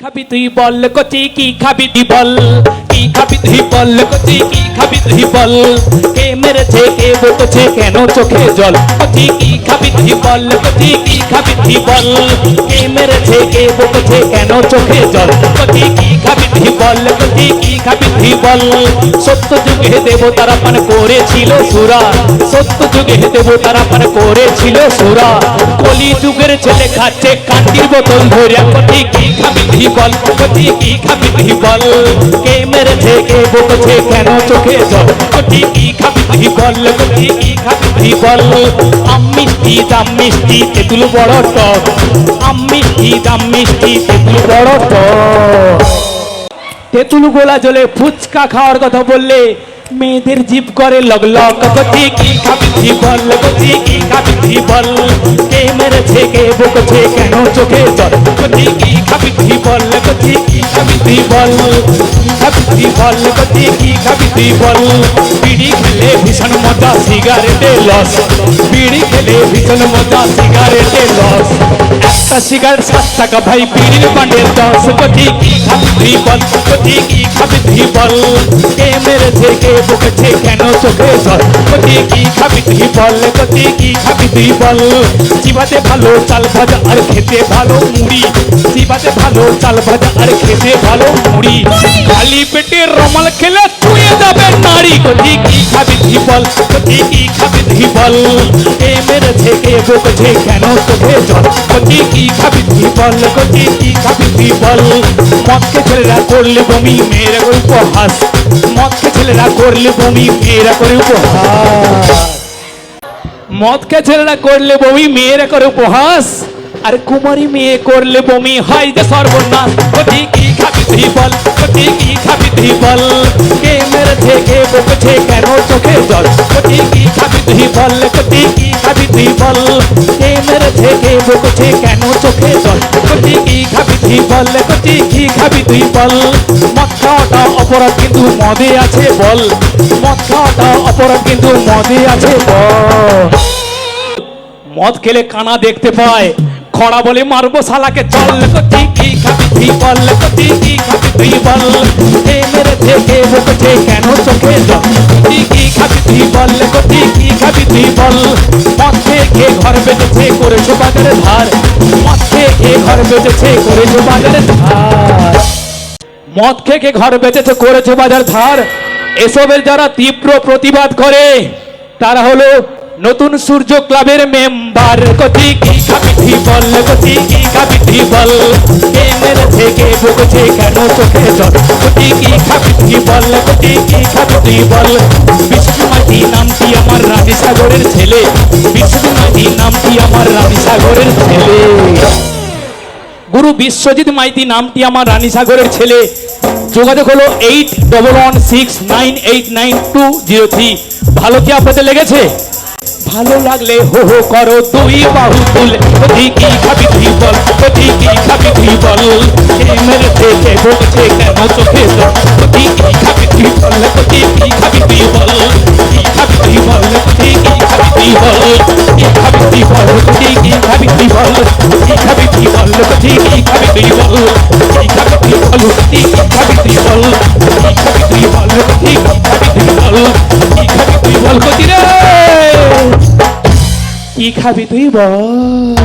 খাবি তুই বল, কচি কি খাবি তুই বল? কি খাবি তুই বল, কচি কি খাবি তুই বল? কে মেরেছে, কে বকেছে, কেন চোখে জল? কচি কি খাবি তুই বল, কচি কি খাবি তুই বল? কে মেরেছে, কে বকেছে, কেন চোখে জল? কচি কি খাবি তুই বল, কচি কি খাবি তুই বল? সত্য যুগে দেবতারা পান করেছিল সুরা। সত্য যুগে দেবতারা পান করেছিল সুরা। কলি যুগের ছেলে খাচ্ছে কান্তির বোতল ধরে কচি কি খাবি তুই বল কচি কি খাবি তুই বল কে মেরেছে কে বকেছে কেন চোখে জল কচি কি খাবি তুই বল কচি কি খাবি তুই বল আম মিষ্টি দাম মিষ্টি তেঁতুল বড় টক আম মিষ্টি দাম মিষ্টি তেঁতুল বড় টক তেঁতুল গোলা জলে ফুচকা খাওয়ার কথা বললে মেয়েদের জিপ করে লগ লগ কচি কি খাবি তুই বল কচি কি খাবি তুই বল কে মেরেছে কে বকেছে কেন চোখে জল কচি কি খাবি তুই বল খাবি তুই বল। তুই বল কচি কি খাবি তুই বল বিড়ি খেলে ভীষণ মজা সিগারেটে লস বিড়ি খেলে ভীষণ মজা সিগারেটে লস একটা সিগারেট সাত টাকা ভাই, বিড়ির বান্ডেল দশ। কচি কি খাবি তুই বল কচি কি খাবি তুই বল কে মেরেছে, কে বকেছে, কেন চোখে জল? কচি কি খাবি তুই বল কচি কি খাবি তুই বল চিবাতে ভালো চাল ভাজা আর খেতে ভালো মুড়ি। চিবাতে ভালো চাল ভাজা আর খেতে ভালো মুড়ি। খালি পেটে রমাল খেলে ছুঁয়ে যাবে নারী। কচি কি খাবি তুই বল কচি কি খাবি তুই বল কে মেরেছে কে বকেছে, কেন চোখে জল? কচি কি খাবি তুই বল কচি কি খাবি তুই বল মদকে ছেলেরা করলে বমি, মেয়েরা করে উপহাস। মদকে ছেলেরা করলে বমি, মেয়েরা করে উপহাস। মদকে ছেলেরা করলে বমি, মেয়েরা করে উপহাস। আর কুমারী মেয়ে করলে বমি হয় যে সর্বনাশ। কটি কি খাবি তুই বল কটি কি খাবি তুই বল কে মেরেছে, কে বকেছে, কেন চোখে জল? কটি কি খাবি তুই বল কটি কি খাবি তুই বল কে মেরেছে, কে বকেছে, কেন চোখে জল? কটি কি খাবি তুই বল কটি কি খাবি তুই বল খাওয়াটা অপরাধ কিন্তু মদে আছে বল। খাওয়াটা অপরাধ কিন্তু মদে আছে বল। মদ খেলে কানা দেখতে পায়। খড়া বলে মারবো শালাকে, চল কতি কি খাবি তুই বল কতি কি খাবি তুই বল? কে মেরে থেকে বকেছে কেন চোখে জল? কতি কি খাবি তুই বল কতি কি খাবি তুই বল? খেয়ে খেয়ে ঘর বেঁচেছে করেছ বাজারে ধার। খেয়ে খেয়ে ঘর বেঁচেছে করেছ বাজারে ধার। মদ খেয়ে ঘর বেঁচেছে করেছে বাজার ধার। এসবের যারা তীব্র প্রতিবাদ করে, তারা হলো নতুন সূর্য ক্লাবের মেম্বার। কতি কি খাবি তুই বল কতি কি খাবি তুই বল? কে মেরেছে কে কেন চোখে জল? কতি কি খাবি তুই বল কতি কি খাবি তুই বল বিষ্ণুমাটি নামটি আমার রানী সাগরের ছেলে? বিষ্ণুমাটি নামটি আমার রানী সাগরের ছেলে? গুরু বিশ্বজিৎ মাইতি নামটি আমার রানীসাগরের ছেলে? যোগাযোগ হলো eight double one six nine eight nine two zero three ভালো কি আপনাদের লেগেছে? ভালো লাগলে হো হো করো তুই বাহু তুলে কোথি কি খাবি তুই বল কোথি কি খাবি তুই বল কে মেরে থেকে বলছে কেন চোখে জল কোথি কি খাবি তুই বল কোথি কি খাবি তুই বল কি খাবি তুই বল কোথি কি খাবি তুই বল কি খাবি তুই বল কোথি কি খাবি তুই বল কি খাবি তুই বল কোথি কি খাবি তুই বল কি খাবি তুই বল কোথি কি খাবি তুই বল কি খাবি তুই বল কোথি কি খাবি তুই বল কি খাবি তুই বল কোথি রে কি খাবি তুই বল